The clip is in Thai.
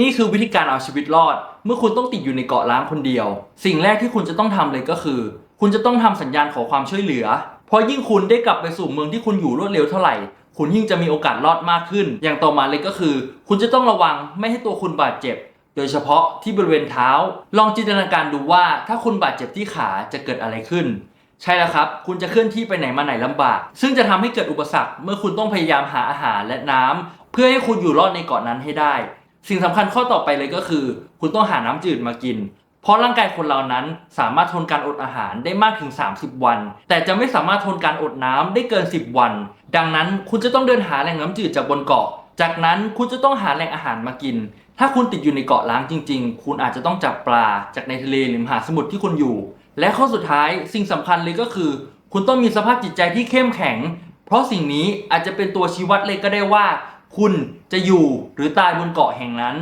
นี่คือวิธีการเอาชีวิตรอด เมื่อคุณต้องติดอยู่ในเกาะล้างคนเดียว สิ่งแรกที่คุณจะต้องทำเลยก็คือ คุณจะต้องทำสัญญาณขอความช่วยเหลือ เพราะยิ่งคุณได้กลับไปสู่เมืองที่คุณอยู่รวดเร็วเท่าไหร่ คุณยิ่งจะมีโอกาสรอดมากขึ้น อย่างต่อมาเลยก็คือ คุณจะต้องระวังไม่ให้ตัวคุณบาดเจ็บ โดยเฉพาะที่บริเวณเท้า ลองจินตนาการดูว่าถ้าคุณบาดเจ็บที่ขาจะเกิดอะไรขึ้นใช่แล้วครับ คุณจะเคลื่อนที่ไปไหนมาไหนลำบาก ซึ่งจะทำให้เกิดอุปสรรคเมื่อคุณต้องพยายามหาอาหารและน้ำเพื่อให้คุณอยู่รอดในเกาะนั้นให้ได้ สิ่งสำคัญข้อต่อไปเลยก็คือ คุณต้องหาน้ำจืดมากิน เพราะร่างกายคนเรานั้นสามารถทนการอดอาหารได้มากถึง 30 วัน แต่จะไม่สามารถทนการอดน้ำได้เกิน 10 วัน ดังนั้นคุณจะต้องเดินหาแหล่งน้ำจืดจากบนเกาะ จากนั้นคุณจะต้องหาแหล่งอาหารมากิน ถ้าคุณติดอยู่ในเกาะล้างจริง ๆ คุณอาจจะต้องจับปลาจากในทะเลหรือมหาสมุทรที่คุณอยู่ และข้อสุดท้ายสิ่งสำคัญเลยก็คือ คุณต้องมีสภาพจิตใจที่เข้มแข็ง เพราะสิ่งนี้อาจจะเป็นตัวชี้วัดเลยก็ได้ว่า คุณจะอยู่หรือตายบนเกาะแห่งนั้น